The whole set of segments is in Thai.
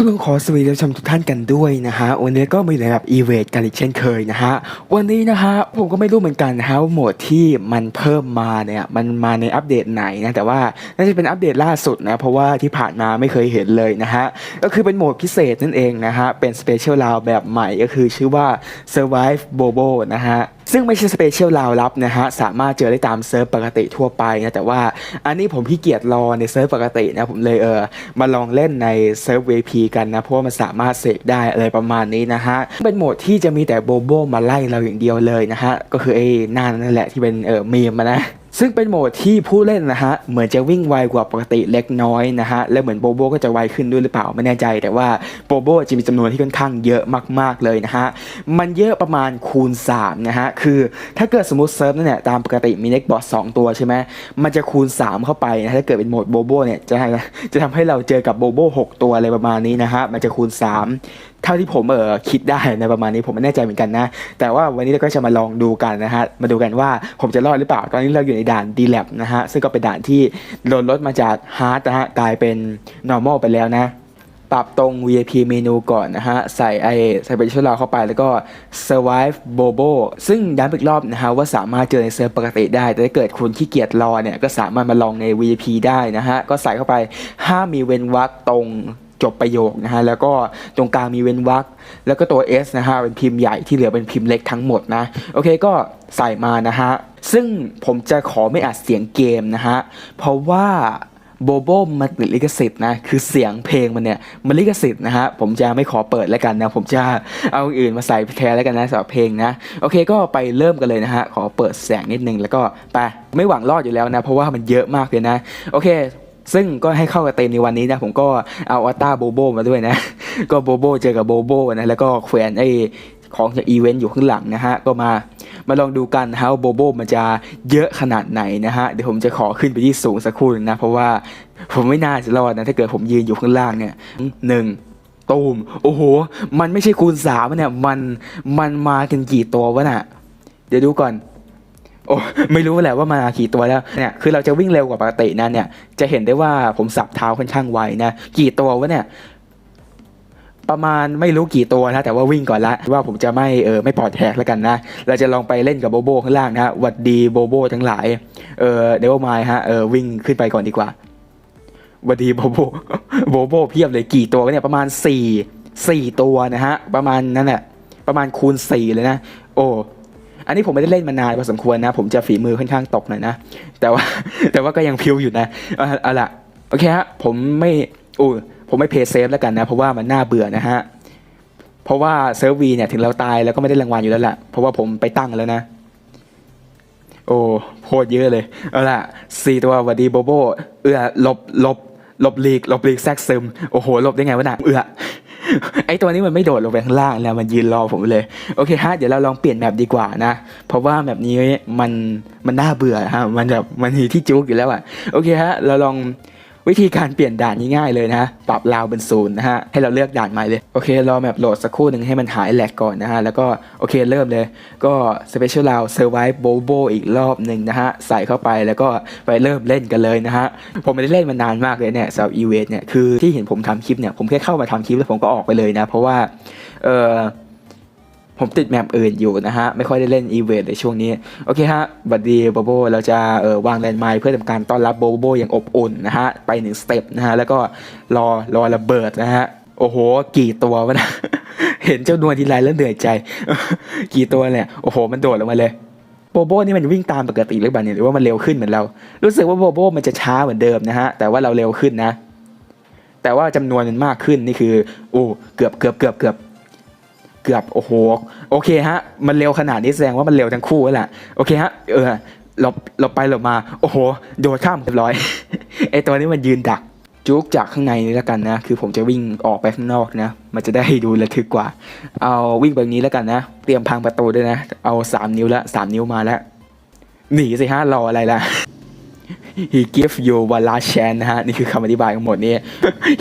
ก็ต้องขอสวัสดีท่านผู้ชมทุกท่านกันด้วยนะฮะ วันนี้ก็มีในแบบอีเวนต์กันอีกเช่นเคยนะฮะ วันนี้นะฮะผมก็ไม่รู้เหมือนกันนะฮะว่าโหมดที่มันเพิ่มมาเนี่ยมันมาในอัปเดตไหนนะแต่ว่าน่าจะเป็นอัปเดตล่าสุดนะเพราะว่าที่ผ่านมาไม่เคยเห็นเลยนะฮะก็คือเป็นโหมดพิเศษนั่นเองนะฮะเป็นสเปเชียลราวแบบใหม่ก็คือชื่อว่า Survive Bobo นะฮะ ซึ่งไม่ใช่สเปเชียลราวลับนะฮะสามารถเจอได้ตามเซิร์ฟปกติทั่วไปนะแต่ว่าอันนี้ผมขี้เกียจรอในเซิร์ฟปกตินะผมเลยเออมาลองเล่นในเซิร์ฟ VP กันนะเพราะว่ามันสามารถเสกได้อะไรประมาณนี้นะฮะเป็นโหมดที่จะมีแต่โบโบมาไล่เราอย่างเดียวเลยนะฮะก็คือไอ้หน้านั่นแหละที่เป็นเออมีมนะ ซึ่งเป็นโหมดที่ผู้เล่นนะฮะเหมือนจะวิ่งไวกว่าปกติเล็กน้อยนะฮะและเหมือนโบโบก็จะไวขึ้นด้วยหรือเปล่าไม่แน่ใจ แต่ว่าโบโบจะมีจำนวนที่ค่อนข้างเยอะมาก ๆเลยนะฮะมันเยอะประมาณคูณ3นะฮะคือถ้าเกิดสมมติเซิร์ฟนั่นเนี่ยตามปกติมีเน็กบอสสองตัวใช่ไหมมันจะคูณ 3 เข้าไปนะถ้าเกิดเป็นโหมดโบโบเนี่ยจะจะทำให้เราเจอกับโบโบ6 ตัวอะไรประมาณนี้นะฮะมันจะคูณ 3 เท่าที่ผมเออคิดได้ในประมาณนี้ผมไม่แน่ใจเหมือนกันนะแต่ว่าวันนี้เราก็จะมาลองดูกันนะฮะมาดูกันว่าผมจะรอดหรือเปล่าตอนนี้เราอยู่ในด่าน d l a b นะฮะ ซึ่งก็เป็นด่านที่โดลดมาจาก hard นะฮะ กลายเป็น normal ไปแล้วนะ ปรับตรง VIP เมนูก่อนนะฮะ ใส่ไอใส่เป็นชุดเราเข้าไปแล้วก็ survive bobo ซึ่งย้ำอีกรอบนะฮะ ว่าสามารถเจอในเซิร์ฟปกติได้ แต่ถ้าเกิดคุณขี้เกียจรอเนี่ย ก็สามารถมาลองใน VIP ได้นะฮะ ก็ใส่เข้าไปห้ามมีเว้นวรรคตรงจบประโยคนะฮะ แล้วก็ตรงกลางมีเว้นวรรคแล้วก็ตัว S นะฮะ เป็นพิมพ์ใหญ่ที่เหลือเป็นพิมพ์เล็กทั้งหมดนะ โอเคก็ใส่มานะฮะ ซึ่งผมจะขอไม่อัดเสียงเกมนะฮะ เพราะว่าโบโบมันติดลิขสิทธิ์นะ คือเสียงเพลงมันเนี่ย มันลิขสิทธิ์นะฮะ ผมจะไม่ขอเปิดแล้วกันนะ ผมจะเอาอื่นมาใส่แทนแล้วกันนะสำหรับเพลงนะ โอเคก็ไปเริ่มกันเลยนะฮะ ขอเปิดแสงนิดนึงแล้วก็ไป ไม่หวังรอดอยู่แล้วนะ เพราะว่ามันเยอะมากเลยนะ โอเค ซึ่งก็ให้เข้ากับเต็มในวันนี้นะ ผมก็เอาอวตาโบโบมาด้วยนะ ก็โบโบเจอกับโบโบนะ แล้วก็แขวนไอ้ ของจากอีเวนต์อยู่ข้างหลังนะฮะ ก็มา มาลองดูกันนะฮะว่าโบโบมันจะเยอะขนาดไหนนะฮะ เดี๋ยวผมจะขอขึ้นไปที่สูงสักครู่นึงนะ เพราะว่าผมไม่น่าจะรอดนะ ถ้าเกิดผมยืนอยู่ข้างล่างเนี่ยหนึ่งตูมโอ้โห มันไม่ใช่คูณสามเนี่ย มัน มันมากันกี่ตัววะน่ะ เดี๋ยวดูก่อน โอ้ ไม่รู้แหละว่ามากี่ตัวแล้ว เนี่ย คือเราจะวิ่งเร็วกว่าปกตินะเนี่ย จะเห็นได้ว่าผมสับเท้าค่อนข้างไวนะ กี่ตัววะเนี่ย ประมาณไม่รู้กี่ตัวนะแต่ว่าวิ่งก่อนละว่าผมจะไม่เออไม่ปลอดแทกแล้วกันนะ เราจะลองไปเล่นกับโบโบข้างล่างนะหวัดดีโบโบทั้งหลายเออเดวไมฮะเออวิ่งขึ้นไปก่อนดีกว่าหวัดดีโบโบโบโบเพียบเลยกี่ตัวเนี่ยประมาณสี่สี่ตัวนะฮะประมาณนั้นแหละประมาณคูณสี่เลยนะ โอ้อันนี้ผมไม่ได้เล่นมานานพอสมควรนะ ผมจะฝีมือค่อนข้างตกหน่อยนะ แต่ว่าแต่ว่าก็ยังพิวอยู่นะเอาเอละโอเคฮะผมไม่อู้ ผมไม่เพย์เซฟแล้วกันนะ เพราะว่ามันน่าเบื่อนะฮะ เพราะว่าเซิร์ฟวีเนี่ยถึงเราตายแล้วก็ไม่ได้รางวัลอยู่แล้วแหละเพราะว่าผมไปตั้งแล้วนะ โอ้โคตรเยอะเลย เอาล่ะสี่ตัวหวัดดีโบโบ เอือหลบหลบหลบลีกหลบลีกแซกซึม โอ้โหหลบได้ไงวะน่ะเอือไอตัวนี้มันไม่โดดลงไปข้างล่างแล้วมันยืนรอผมเลย โอเคฮะเดี๋ยวเราลองเปลี่ยนแมปดีกว่านะ เพราะว่าแมปนี้มันมันน่าเบื่อฮะมันแบบมันมีที่จุกอยู่แล้วอะโอเคฮะเราลอง วิธีการเปลี่ยนด่านง่ายๆเลยนะ ปรับราวเป็นศูนย์นะฮะ ให้เราเลือกด่านใหม่เลย โอเค รอแมปโหลดสักครู่หนึ่งให้มันหายแหลกก่อนนะฮะ แล้วก็โอเคเริ่มเลย ก็สเปเชียลราวเซอร์ไวโบโบอีกรอบหนึ่งนะฮะ ใส่เข้าไปแล้วก็ไปเริ่มเล่นกันเลยนะฮะ ผมไม่ได้เล่นมานานมากเลยเนี่ยสำหรับอีเวนต์เนี่ย คือที่เห็นผมทำคลิปเนี่ย ผมแค่เข้ามาทำคลิปแล้วผมก็ออกไปเลยนะ เพราะว่า เออ ผมติดแมปอื่นอยู่นะฮะ ไม่ค่อยได้เล่นอีเวนต์ในช่วงนี้ โอเคฮะบัดดีโบโบเราจะเออวางแลนด์ไมล์เพื่อทำการต้อนรับโบโบอย่างอบอุ่นนะฮะ ไปหนึ่งสเต็ปนะฮะ แล้วก็รอรอระเบิดนะฮะ โอ้โห กี่ตัววะนะ เห็นเจ้านวลทีไรแล้วเหนื่อยใจ กี่ตัวเนี่ย โอ้โห มันโดดลงมาเลยโบโบนี่มันวิ่งตามปกติหรือเปล่าเนี่ยหรือว่ามันเร็วขึ้นเหมือนเรา รู้สึกว่าโบโบมันจะช้าเหมือนเดิมนะฮะ แต่ว่าเราเร็วขึ้นนะ แต่ว่าจำนวนมันมากขึ้นนี่คือ โอ้ เกือบเกือบเกือบเกือบ เกือบโอ้โหโอเคฮะ มันเร็วขนาดนี้แสดงว่ามันเร็วทั้งคู่แล้วล่ะโอเคฮะ เออหลบหลบไปหลบมา โอ้โห โดดข้ามเรียบร้อยไอตัวนี้มันยืนดักจุกจากข้างในนี่แล้วกันนะ คือผมจะวิ่งออกไปข้างนอกนะ มันจะได้ดูระทึกกว่า เอาวิ่งแบบนี้แล้วกันนะ เตรียมพังประตูด้วยนะ เอาสามนิ้วละสามนิ้วมาแล้ว หนีสิฮะรออะไรล่ะ he give you one last chance นะฮะ นี่คือคำอธิบายทั้งหมดนี้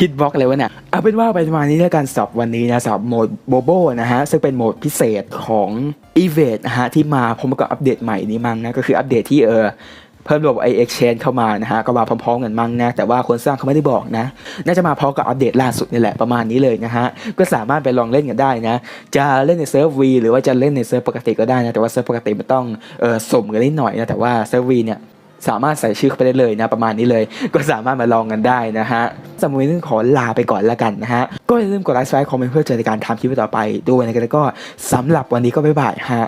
ฮิตบ็อกเลยวะเนี่ย เอาเป็นว่าไปประมาณนี้แล้วกันสำหรับวันนี้นะสำหรับโหมดโบโบนะฮะ ซึ่งเป็นโหมดพิเศษของ e v a d นะฮะ ที่มาพร้อมกับอัปเดตใหม่นี้มั้งนะ ก็คืออัปเดตที่เออเพิ่มระบบไอเอ็กชแนเข้ามานะฮะ ก็มาพร้อมๆกันมั้งนะ แต่ว่าคนสร้างเขาไม่ได้บอกนะ น่าจะมาพร้อมกับอัปเดตล่าสุดนี่แหละประมาณนี้เลยนะฮะ ก็สามารถไปลองเล่นกันได้นะ จะเล่นในเซิร์ฟวีหรือว่าจะเล่นในเซิร์ฟปกติก็ได้นะ แต่ว่าเซิร์ฟปกติมันต้องเออสมกันนิดหน่อยนะ แต่ว่าเซิร์ฟวีเนี่ย สามารถใส่ชื่อไปได้เลยนะประมาณนี้เลย ก็สามารถมาลองกันได้นะฮะสำหรับวันนี้ขอลาไปก่อนละกันนะฮะ ก็อย่าลืมกดไลค์ไลค์คอมเมนต์เพื่อเจอในการทำคลิปต่อไปด้วยนะครับแล้วก็สำหรับวันนี้ก็บ๊ายบายฮะ